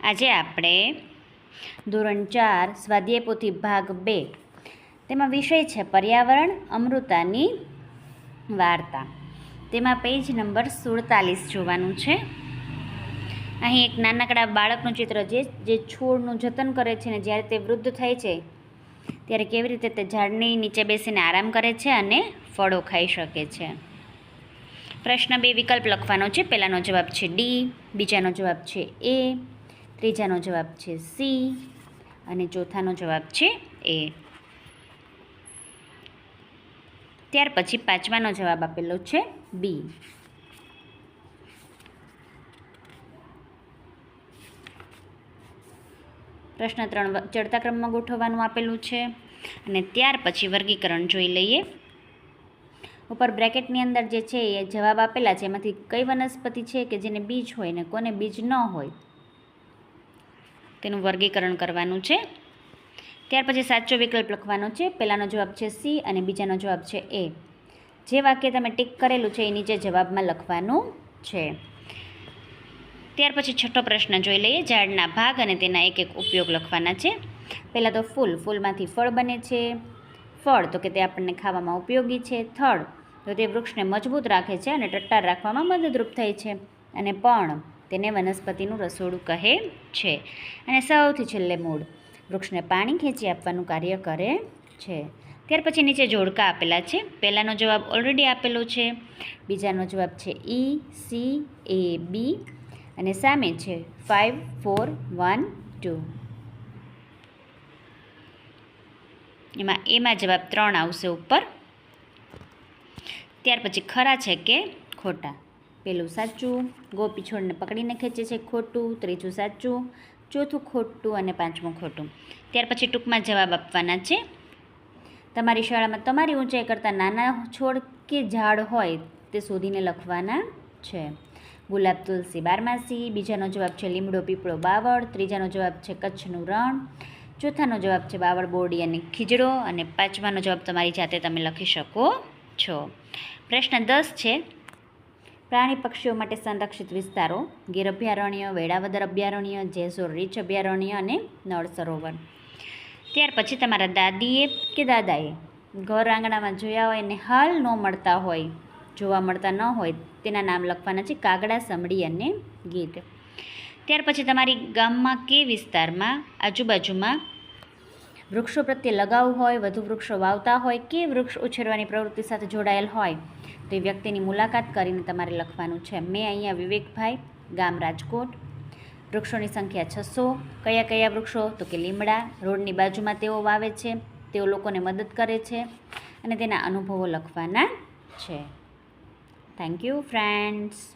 આજે આપણે ધોરણ ચાર સ્વાધ્યાય ભાગ બે. તેમાં વિષય છે પર્યાવરણ અમૃતાની વાર્તા. તેમાં પેજ નંબર સુડતાલીસ જોવાનું છે. અહીં એક નાનકડા બાળકનું ચિત્ર જે જે છોડનું જતન કરે છે ને જ્યારે તે વૃદ્ધ થાય છે, ત્યારે કેવી રીતે તે ઝાડની નીચે બેસીને આરામ કરે છે અને ફળો ખાઈ શકે છે. પ્રશ્ન બે વિકલ્પ લખવાનો છે. પહેલાનો જવાબ છે ડી, બીજાનો જવાબ છે એ. ત્રીજાનો જવાબ છે સી અને ચોથાનો જવાબ છે એ. ત્યાર પછી પાંચમાનો જવાબ આપેલો છે બી. પ્રશ્ન ત્રણ ચડતા ક્રમમાં ગોઠવવાનું આપેલું છે. અને ત્યાર પછી વર્ગીકરણ જોઈ લઈએ. ઉપર બ્રેકેટની અંદર જે છે એ જવાબ આપેલા છે. એમાંથી કઈ વનસ્પતિ છે કે જેને બીજ હોય ને કોને બીજ ન હોય. તેનું વર્ગીકરણ કરવાનું છે. ત્યાર પછી સાચો વિકલ્પ લખવાનો છે. પહેલાંનો જવાબ છે સી અને બીજાનો જવાબ છે એ. જે વાક્ય તમે ટીક કરેલું છે, એ નીચે જવાબમાં લખવાનું છે. ત્યાર પછી છઠ્ઠો પ્રશ્ન જોઈ લઈએ. ઝાડના ભાગ અને તેના એક એક ઉપયોગ લખવાના છે. પહેલાં તો ફૂલ, ફૂલમાંથી ફળ બને છે. ફળ તો કે તે આપણને ખાવામાં ઉપયોગી છે. થડ તો તે વૃક્ષને મજબૂત રાખે છે અને ટટ્ટાર રાખવામાં મદદરૂપ થાય છે. અને પણ તેને વનસ્પતિનું રસોડું કહે છે. અને સૌથી છેલ્લે મૂળ, વૃક્ષને પાણી ખેંચી આપવાનું કાર્ય કરે છે. ત્યાર પછી નીચે જોડકા આપેલા છે. પહેલાંનો જવાબ ઓલરેડી આપેલો છે. બીજાનો જવાબ છે ઈ સી એ બી અને સામે છે ફાઇવ ફોર વન ટુ એમાં એમાં જવાબ ત્રણ આવશે ઉપર. ત્યાર પછી ખરા છે કે ખોટા? પેલું સાચું, ગોપી છોડને પકડીને ખેંચે છે ખોટું, ત્રીજું સાચું, ચોથું ખોટું અને પાંચમું ખોટું. ત્યાર પછી ટૂંકમાં જવાબ આપવાના છે. તમારી શાળામાં તમારી ઊંચાઈ કરતાં નાના છોડ કે ઝાડ હોય તે શોધીને લખવાના છે. ગુલાબ તુલસી બારમાસી, બીજાનો જવાબ છે લીમડો, પીપળો, બાવળ, ત્રીજાનો જવાબ છે કચ્છનું રણ, ચોથાનો જવાબ છે બાવળ, બોડી અને ખીજડો અને પાંચમાનો જવાબ તમારી જાતે તમે લખી શકો છો. પ્રશ્ન દસ છે પ્રાણી પક્ષીઓ માટે સંરક્ષિત વિસ્તારો, ગીર અભયારણ્ય, વેળાવદર અભયારણ્ય, જેસોર રીચ અભયારણ્ય અને નળ સરોવર. ત્યાર પછી તમારા દાદીએ કે દાદાએ ઘર આંગણામાં જોયા હોય ને હાલ ન મળતા હોય, જોવા મળતા ન હોય, તેના નામ લખવાના છે કાગડા, સમડી અને ગીત ત્યાર પછી તમારી ગામમાં કે વિસ્તારમાં આજુબાજુમાં વૃક્ષો પ્રત્યે લગાવ હોય, વધુ વૃક્ષો વાવતા હોય કે વૃક્ષ ઉછેરવાની પ્રવૃત્તિ સાથે જોડાયેલ હોય તો વ્યક્તિની મુલાકાત કરીને તમારે લખવાનું છે. મેં અહીંયા વિવેકભાઈ, ગામ રાજકોટ. વૃક્ષોની સંખ્યા છસો. કયા કયા વૃક્ષો? તો કે લીમડા. રોડની બાજુમાં તેઓ વાવે છે. તેઓ લોકોને મદદ કરે છે અને તેના અનુભવો લખવાના છે. Thank you friends